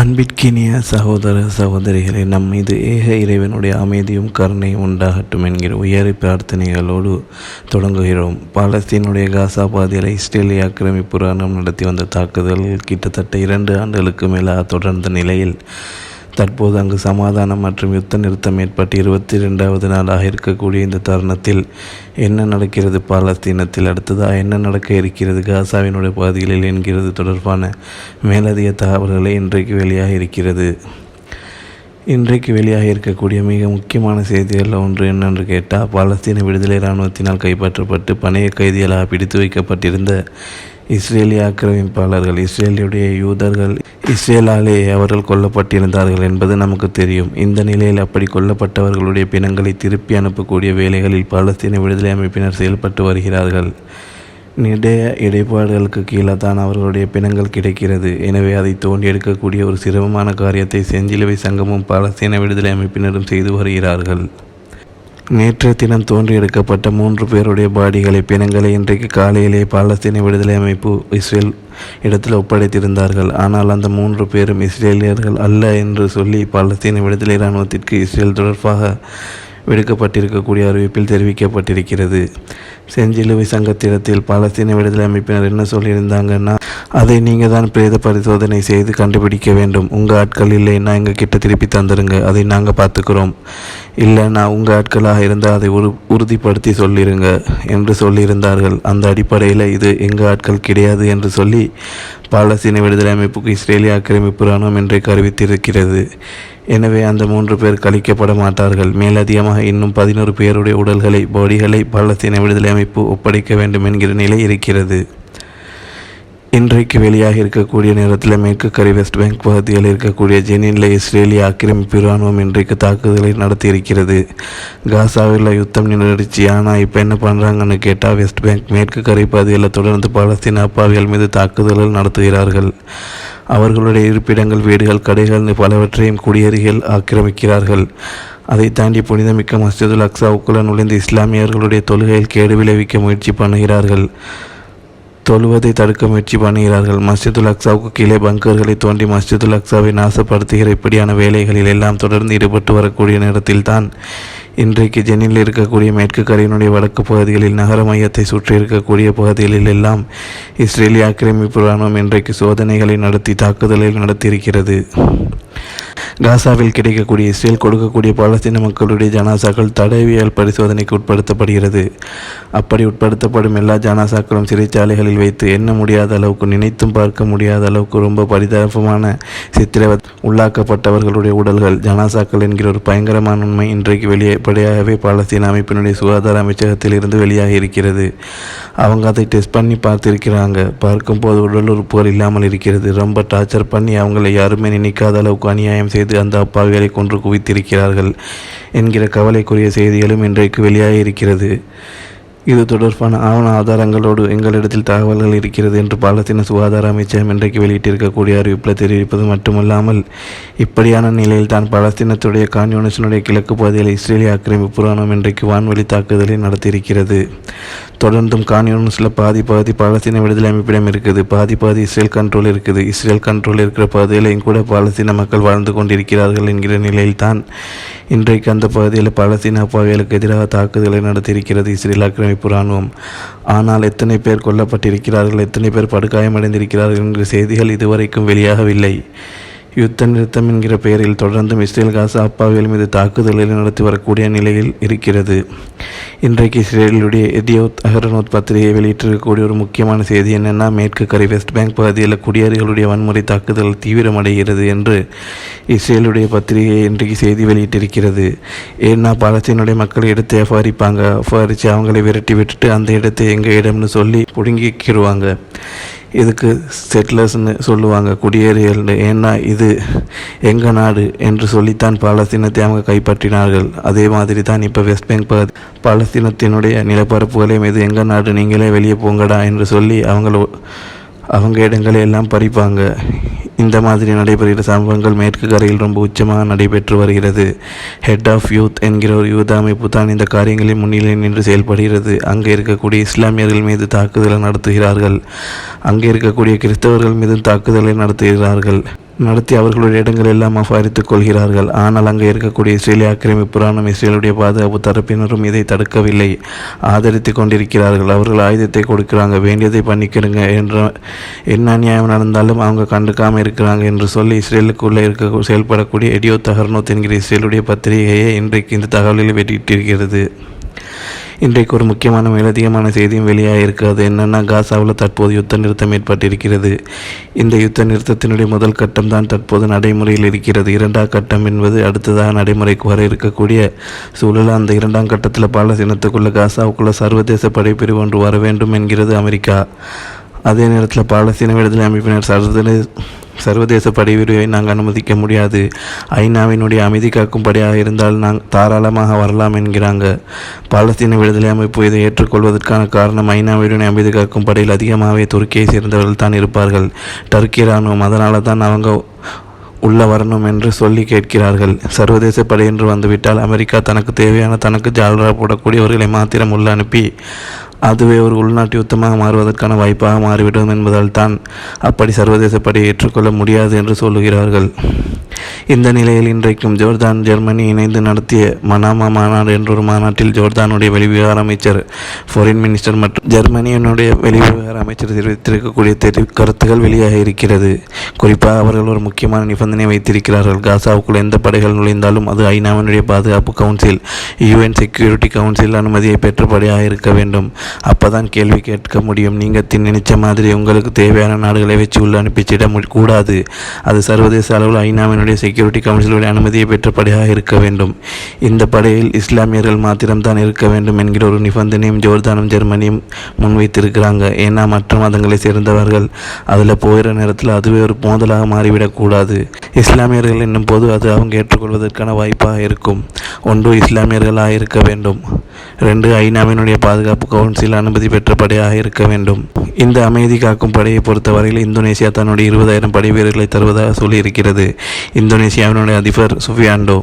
அன்பிற்கினிய சகோதர சகோதரிகளே நம் மீது ஏக இறைவனுடைய அமைதியும் கருணையும் உண்டாகட்டும் என்கிற உயர் பிரார்த்தனைகளோடு தொடங்குகிறோம். பாலஸ்தீனுடைய காசா பாதையில் இஸ்ரேலிய ஆக்கிரமிப்பு ராணுவம் நடத்தி வந்த தாக்குதல் கிட்டத்தட்ட இரண்டு ஆண்டுகளுக்கு மேலாக தொடர்ந்த நிலையில் தற்போது அங்கு சமாதானம் மற்றும் யுத்த நிறுத்தம் ஏற்பட்டு இருபத்தி ரெண்டாவது நாளாக இருக்கக்கூடிய இந்த தருணத்தில் என்ன நடக்கிறது? பாலஸ்தீனத்தில் அடுத்ததாக என்ன நடக்க இருக்கிறது? காசாவினுடைய பகுதிகளில் என்கிறது தொடர்பான மேலதிக தகவல்களை இன்றைக்கு வெளியாக இருக்கிறது. இன்றைக்கு வெளியாக இருக்கக்கூடிய மிக முக்கியமான செய்திகளில் ஒன்று என்னென்று கேட்டால் பாலஸ்தீன விடுதலை இராணுவத்தினால் கைப்பற்றப்பட்டு பணைய கைதிகளாக பிடித்து வைக்கப்பட்டிருந்த இஸ்ரேலிய ஆக்கிரமிப்பாளர்கள் இஸ்ரேலியுடைய யூதர்கள் இஸ்ரேலாலே அவர்கள் கொல்லப்பட்டிருந்தார்கள் என்பது நமக்கு தெரியும். இந்த நிலையில் அப்படி கொல்லப்பட்டவர்களுடைய பிணங்களை திருப்பி அனுப்பக்கூடிய வேலைகளில் பாலஸ்தீன விடுதலை அமைப்பினர் செயல்பட்டு வருகிறார்கள். நிறைய இடைப்பாடுகளுக்கு கீழே தான் அவர்களுடைய பிணங்கள் கிடைக்கிறது. எனவே அதை தோண்டி எடுக்கக்கூடிய ஒரு சிரமமான காரியத்தை செஞ்சிலுவை சங்கமும் பாலஸ்தீன விடுதலை அமைப்பினரும் செய்து வருகிறார்கள். நேற்றைய தினம் தோன்றி எடுக்கப்பட்ட மூன்று பேருடைய பாடிகளை பிணங்களை இன்றைக்கு காலையிலே பாலஸ்தீன விடுதலை அமைப்பு இஸ்ரேல் இடத்தில் ஒப்படைத்திருந்தார்கள். ஆனால் அந்த மூன்று பேரும் இஸ்ரேலியர்கள் அல்ல என்று சொல்லி பாலஸ்தீன விடுதலை இராணுவத்திற்கு இஸ்ரேல் தொடர்பாக விடுக்கப்பட்டிருக்கக்கூடிய அறிவிப்பில் தெரிவிக்கப்பட்டிருக்கிறது. செஞ்சிலுவை சங்கத்திடத்தில் பாலஸ்தீன விடுதலை அமைப்பினர் என்ன சொல்லியிருந்தாங்கன்னா அதை நீங்கள் தான் பிரேத பரிசோதனை செய்து கண்டுபிடிக்க வேண்டும். உங்கள் ஆட்கள் இல்லைன்னா எங்கள் கிட்ட திருப்பி தந்துடுங்க அதை நாங்கள் பார்த்துக்குறோம். இல்லைன்னா உங்கள் ஆட்களாக இருந்தால் அதை உரு உறுதிப்படுத்தி சொல்லிடுங்க என்று சொல்லியிருந்தார்கள். அந்த அடிப்படையில் இது எங்கள் ஆட்கள் கிடையாது என்று சொல்லி பாலஸ்தீன விடுதலை அமைப்புக்கு இஸ்ரேலிய ஆக்கிரமிப்பு இராணுவம் இன்றைக்கு அறிவித்திருக்கிறது எனவே அந்த மூன்று பேர் கழிக்கப்பட மாட்டார்கள். மேலதிகமாக இன்னும் பதினோரு பேருடைய உடல்களை பாடிகளை பாலஸ்தீன விடுதலை அமைப்பு ஒப்படைக்க வேண்டும் என்கிற நிலை இருக்கிறது. இன்றைக்கு வெளியாக இருக்கக்கூடிய நேரத்தில் மேற்கு கரை வெஸ்ட் பேங்க் பகுதியில் இருக்கக்கூடிய ஜெனின்ல இஸ்ரேலிய ஆக்கிரமிப்பு இராணுவம் இன்றைக்கு தாக்குதலை நடத்தியிருக்கிறது. காசாவில் யுத்தம் நின்றுடுச்சு ஆனால் இப்போ என்ன பண்ணுறாங்கன்னு கேட்டால் வெஸ்ட் பேங்க் மேற்கு கரை பகுதியில் தொடர்ந்து பாலஸ்தீன அப்பாவிகள் மீது தாக்குதல்கள் நடத்துகிறார்கள். அவர்களுடைய இருப்பிடங்கள் வீடுகள் கடைகள் பலவற்றையும் குடியேறிகள் ஆக்கிரமிக்கிறார்கள். அதை தாண்டி புனிதமிக்க மஸ்ஜிதுல் அக்சாவுக்குள்ள நுழைந்து இஸ்லாமியர்களுடைய தொழுகையில் கேடு விளைவிக்க முயற்சி பண்ணுகிறார்கள். தொழுவதை தடுக்க முயற்சி பண்ணுகிறார்கள். மஸ்ஜிதுல் அக்சாவுக்கு கீழே பங்கர்களை தோண்டி மஸ்ஜிதுல் அக்சாவை நாசப்படுத்துகிற இப்படியான வேலைகளில் எல்லாம் தொடர்ந்து ஈடுபட்டு வரக்கூடிய நேரத்தில் தான் இன்றைக்கு ஜெனில் இருக்கக்கூடிய மேற்கு கரையினுடைய வடக்கு பகுதிகளில் நகர மையத்தை சுற்றி இருக்கக்கூடிய பகுதிகளில் எல்லாம் இஸ்ரேலிய ஆக்கிரமிப்பு இராணுவம் இன்றைக்கு சோதனைகளை நடத்தி தாக்குதலை நடத்தியிருக்கிறது. காசாவில் கிடைக்கக்கூடிய இஸ்ரேல் கொடுக்கக்கூடிய பாலஸ்தீன மக்களுடைய ஜனாசாக்கள் தடவியல் பரிசோதனைக்கு உட்படுத்தப்படுகிறது. அப்படி உட்படுத்தப்படும் எல்லா ஜனாசாக்களும் சிறைச்சாலைகளில் வைத்து எண்ண முடியாத அளவுக்கு நினைத்தும் பார்க்க முடியாத அளவுக்கு ரொம்ப பரிதாபமான சித்திர உள்ளாக்கப்பட்டவர்களுடைய உடல்கள் ஜனாசாக்கள் என்கிற ஒரு பயங்கரமான உண்மை இன்றைக்கு வெளியேப்படையாகவே பாலஸ்தீன அமைப்பினுடைய சுகாதார அமைச்சகத்தில் இருந்து வெளியாகி இருக்கிறது. அவங்க அதை டெஸ்ட் பண்ணி பார்த்திருக்கிறாங்க. பார்க்கும்போது உடல் உறுப்புகள் இல்லாமல் இருக்கிறது. ரொம்ப டார்ச்சர் பண்ணி அவங்களை யாருமே நினைக்காத அளவுக்கு அநியாயம் செய்து அந்த அப்பாவிகளை கொன்று குவித்திருக்கிறார்கள் என்கிற கவலைக்குரிய செய்திகளும் இன்றைக்கு வெளியாக இருக்கிறது இது தொடர்பான ஆவண ஆதாரங்களோடு எங்களிடத்தில் தகவல்கள் இருக்கிறது என்று பாலஸ்தீன சுகாதார அமைச்சகம் இன்றைக்கு வெளியிட்டிருக்கக்கூடிய அறிவிப்பில் தெரிவிப்பது மட்டுமல்லாமல் இப்படியான நிலையில் தான் பாலஸ்தீனத்துடைய கான்யூனிசனுடைய கிழக்கு பகுதியில் இஸ்ரேலிய ஆக்கிரமிப்பு புராணம் இன்றைக்கு வான்வழி தாக்குதலை நடத்தியிருக்கிறது. தொடர்ந்தும் கான்யூனிஸ்டில் பாதி பாதி பாலஸ்தீன விடுதலை அமைப்பிடம் இருக்குது பாதி பாதி இஸ்ரேல் கண்ட்ரோல் இருக்குது. இஸ்ரேல் கண்ட்ரோல் இருக்கிற பகுதியிலையும் கூட பாலஸ்தீன மக்கள் வாழ்ந்து கொண்டிருக்கிறார்கள் என்கிற நிலையில்தான் இன்றைக்கு அந்த பகுதியில் பலஸ்தீன அப்பாவிகளுக்கு எதிராக தாக்குதலை நடத்தியிருக்கிறது இஸ்ரேல் ஆக்கிரமிப்பு அமைப்பு இராணுவம். ஆனால் எத்தனை பேர் கொல்லப்பட்டிருக்கிறார்கள் எத்தனை பேர் படுகாயமடைந்திருக்கிறார்கள் என்ற செய்திகள் இதுவரைக்கும் வெளியாகவில்லை. யுத்த நிறுத்தம் என்கிற பெயரில் தொடர்ந்தும் இஸ்ரேல் காசா அப்பாவியல் மீது தாக்குதல்களை நடத்தி வரக்கூடிய நிலையில் இருக்கிறது. இன்றைக்கு இஸ்ரேலுடைய எதியோத் அகரனோத் பத்திரிகை வெளியிட்டிருக்கக்கூடிய ஒரு முக்கியமான செய்தி என்னென்னா மேற்கு கரை வெஸ்ட் பேங்க் பகுதியில் குடியேறிகளுடைய வன்முறை தாக்குதல் தீவிரமடைகிறது என்று இஸ்ரேலுடைய பத்திரிகை இன்றைக்கு செய்தி வெளியிட்டிருக்கிறது. ஏன்னா பாலஸ்தீனுடைய மக்கள் இடத்தை அபாரிப்பாங்க அபாரித்து அவங்களை விரட்டி விட்டுட்டு அந்த இடத்தை எங்கள் இடம்னு சொல்லி பிடுங்கிக்கிடுவாங்க இதுக்கு செட்டிலர்ஸ்னு சொல்லுவாங்க குடியேறியல்னு ஏன்னா இது எங்கள் நாடு என்று சொல்லித்தான் பாலஸ்தீனத்தை அவங்க கைப்பற்றினார்கள். அதே மாதிரி தான் இப்போ வெஸ்ட் பெங்க் பகுதி பாலஸ்தீனத்தினுடைய நிலப்பரப்புகளையும் இது எங்கள் நாடு நீங்களே வெளியே போங்கடா என்று சொல்லி அவங்கள அவங்க இடங்களை எல்லாம் பறிப்பாங்க. இந்த மாதிரி நடைபெறுகிற சம்பவங்கள் மேற்கு கரையில் ரொம்ப உச்சமாக நடைபெற்று வருகிறது. ஹெட் ஆஃப் யூத் என்கிற ஒரு யூத் அமைப்பு தான் இந்த காரியங்களில் முன்னிலை நின்று செயல்படுகிறது. அங்கே இருக்கக்கூடிய இஸ்லாமியர்கள் மீது தாக்குதலை நடத்துகிறார்கள். அங்கே இருக்கக்கூடிய கிறிஸ்தவர்கள் மீது தாக்குதலை நடத்துகிறார்கள். நடத்தி அவர்களுடைய இடங்கள் எல்லாம் அபாரித்துக் கொள்கிறார்கள். ஆனால் அங்கே இருக்கக்கூடிய இஸ்ரேலிய ஆக்கிரமிப்பு புராணம் இஸ்ரேலுடைய பாதுகாப்பு தரப்பினரும் இதை தடுக்கவில்லை. ஆதரித்து கொண்டிருக்கிறார்கள். அவர்கள் ஆயுதத்தை கொடுக்கிறாங்க. வேண்டியதை பண்ணிக்கிறங்க என்ற என்ன அநியாயம் நடந்தாலும் அவங்க கண்டுக்காமல் இருக்கிறாங்க என்று சொல்லி இஸ்ரேலுக்குள்ளே இருக்க செயல்படக்கூடிய எடியோ தகர்னோத் என்கிற இஸ்ரேலுடைய பத்திரிகையை இன்றைக்கு இந்த தகவலில் வெளியிட்டிருக்கிறது. இன்றைக்கு ஒரு முக்கியமான மேலதிகமான செய்தியும் வெளியாக இருக்கிறது என்னென்னா காசாவில் தற்போது யுத்த நிறுத்தம் ஏற்பட்டிருக்கிறது. இந்த யுத்த நிறுத்தத்தினுடைய முதல் கட்டம் தான் தற்போது நடைமுறையில் இருக்கிறது. இரண்டாம் கட்டம் என்பது அடுத்ததாக நடைமுறைக்கு வர இருக்கக்கூடிய சூழல் அந்த இரண்டாம் கட்டத்தில் பாலஸ்தீனத்துக்குள்ள காசாவுக்குள்ள சர்வதேச படைப்பிரிவு ஒன்று வர வேண்டும் என்கிறது அமெரிக்கா. அதே நேரத்தில் பாலஸ்தீன விடுதலை அமைப்பினர் சர்வதேச சர்வதேச படைவிரிவை நாங்கள் அனுமதிக்க முடியாது. ஐநாவினுடைய அமைதி காக்கும் படையாக இருந்தால் நாங்கள் தாராளமாக வரலாம் என்கிறாங்க. பாலஸ்தீன விடுதலை அமைப்பு இதை ஏற்றுக்கொள்வதற்கான காரணம் ஐநாவினுடைய அமைதி காக்கும் படையில் அதிகமாகவே துருக்கியை சேர்ந்தவர்கள் தான் இருப்பார்கள். டர்க்கி இராணுவம் அதனால தான் அவங்க உள்ள வரணும் என்று சொல்லி கேட்கிறார்கள். சர்வதேச படை என்று வந்துவிட்டால் அமெரிக்கா தனக்கு தேவையான தனக்கு ஜால்ரா போடக்கூடியவர்களை மாத்திரம் உள்ள அனுப்பி அதுவே ஒரு உள்நாட்டு யுத்தமாக மாறுவதற்கான வாய்ப்பாக மாறிவிடும் என்பதால் தான் அப்படி சர்வதேச ஏற்றுக்கொள்ள முடியாது என்று சொல்லுகிறார்கள். இந்த நிலையில் இன்றைக்கும் ஜோர்தான் ஜெர்மனி இணைந்து நடத்திய மனாமா மாநாடு என்றொரு மாநாட்டில் ஜோர்தானுடைய வெளிவிவகார அமைச்சர் ஃபாரின் மினிஸ்டர் மற்றும் ஜெர்மனியினுடைய வெளிவிவகார அமைச்சர் தெரிவித்திருக்கக்கூடிய தெரி கருத்துக்கள் வெளியாக இருக்கிறது. குறிப்பாக அவர்கள் ஒரு முக்கியமான நிபந்தனை வைத்திருக்கிறார்கள். காசாவுக்குள் எந்த படைகள் நுழைந்தாலும் அது ஐநாவினுடைய பாதுகாப்பு கவுன்சில் யுஎன் செக்யூரிட்டி கவுன்சில் அனுமதியை பெற்ற படையாக இருக்க வேண்டும். அப்பதான் கேள்வி கேட்க முடியும். நீங்கள் நினைச்ச மாதிரி உங்களுக்கு தேவையான நாடுகளை வச்சு உள்ள அனுப்பிச்சிட கூடாது. அது சர்வதேச அளவில் ஐநாவினுடைய செக்யூரிட்டி கவுன்சிலுடைய அனுமதியை பெற்ற படையாக இருக்க வேண்டும். இந்த படையில் இஸ்லாமியர்கள் மாத்திரம்தான் இருக்க வேண்டும் என்கிற ஒரு நிபந்தனையும் ஜோர்தானும் ஜெர்மனியும் முன்வைத்திருக்கிறாங்க. ஏன்னா மற்ற மதங்களை சேர்ந்தவர்கள் அதில் போகிற நேரத்தில் அதுவே ஒரு மோதலாக மாறிவிடக்கூடாது இஸ்லாமியர்கள் என்னும் போது அது அவங்க ஏற்றுக்கொள்வதற்கான வாய்ப்பாக இருக்கும். ஒன்று இஸ்லாமியர்களாக இருக்க வேண்டும். ரெண்டு ஐநாவினுடைய பாதுகாப்பு கவுன்சில் அனுமதி பெற்ற படையாக இருக்க வேண்டும். இந்த அமைதி காக்கும் படையை பொறுத்தவரையில் இந்தோனேசியா தன்னுடைய இருபதாயிரம் படை வீரர்களை தருவதாக சொல்லியிருக்கிறது. இந்தோனேசியாவினுடைய அதிபர் சுஃபியாண்டோ.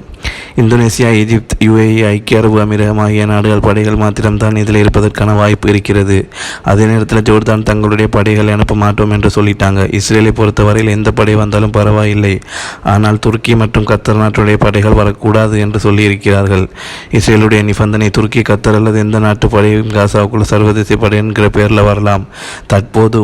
இந்தோனேசியா எகிப்த் யுஏஇ ஐக்கிய அரபு அமீரகம் ஆகிய நாடுகள் படைகள் மாத்திரம்தான் இதில் இருப்பதற்கான வாய்ப்பு இருக்கிறது. அதே நேரத்தில் ஜோர்தான் தங்களுடைய படைகளை அனுப்ப மாட்டோம் என்று சொல்லிட்டாங்க. இஸ்ரேலை பொறுத்தவரையில் எந்த படை வந்தாலும் பரவாயில்லை. ஆனால் துருக்கி மற்றும் கத்தர் நாட்டுடைய படைகள் வரக்கூடாது என்று சொல்லியிருக்கிறார்கள். இஸ்ரேலுடைய நிபந்தனை துருக்கி கத்தர் அல்லது எந்த நாட்டு படையும் காசாவுக்குள் சர்வதேச படை என்கிற பெயரில் வரலாம். தற்போது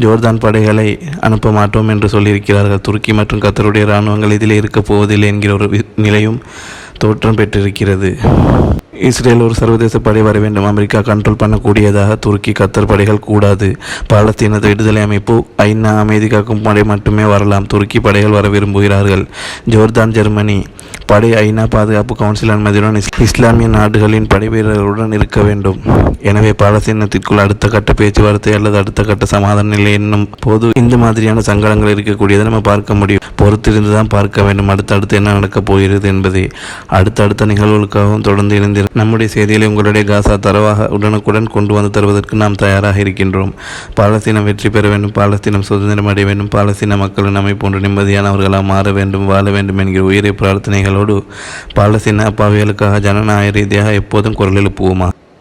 ஜோர்தான் படைகளை அனுப்ப மாட்டோம் என்று சொல்லியிருக்கிறார்கள். துருக்கி மற்றும் கத்தருடைய இராணுவங்கள் இதில் இருக்கப் போவதில்லை என்கிற ஒரு நிலையும் தோற்றம் பெற்றிருக்கிறது. இஸ்ரேல் ஒரு சர்வதேச படை வர வேண்டும். அமெரிக்கா கண்ட்ரோல் பண்ணக்கூடியதாக துருக்கி கத்தர் படைகள் கூடாது. பாலஸ்தீனது விடுதலை அமைப்பு ஐநா அமைதி காக்கும் படை மட்டுமே வரலாம். துருக்கி படைகள் வர விரும்புகிறார்கள். ஜோர்தான் ஜெர்மனி படை ஐநா பாதுகாப்பு கவுன்சில் அனுமதியுடன் இஸ்லாமிய நாடுகளின் படை வீரர்களுடன் இருக்க வேண்டும். எனவே பாலஸ்தீனத்திற்குள் அடுத்த கட்ட பேச்சுவார்த்தை அல்லது அடுத்த கட்ட சமாதான நிலை என்னும் போது இந்த மாதிரியான சங்கடங்கள் இருக்கக்கூடியதை நம்ம பார்க்க முடியும். பொறுத்திருந்து தான் பார்க்க வேண்டும். அடுத்தடுத்து என்ன நடக்கப் போகிறது என்பதை. அடுத்தடுத்த நிகழ்வுகளுக்காகவும் தொடர்ந்து இணைந்து நம்முடைய செய்திகளை உங்களுடைய காசா தரவாக உடனுக்குடன் கொண்டு வந்து தருவதற்கு நாம் தயாராக இருக்கின்றோம். பாலஸ்தீனம் வெற்றி பெற வேண்டும். பாலஸ்தீனம் சுதந்திரம் அடைய வேண்டும். பாலஸ்தீன மக்கள் நம்மை போன்ற நிம்மதியானவர்களாக மாற வேண்டும் வாழ வேண்டும் என்கிற உயிரை பிரார்த்தனைகளோடு பாலஸ்தீன அப்பாவிகளுக்காக ஜனநாயக ரீதியாக எப்போதும் குரல் எழுப்புவோமா?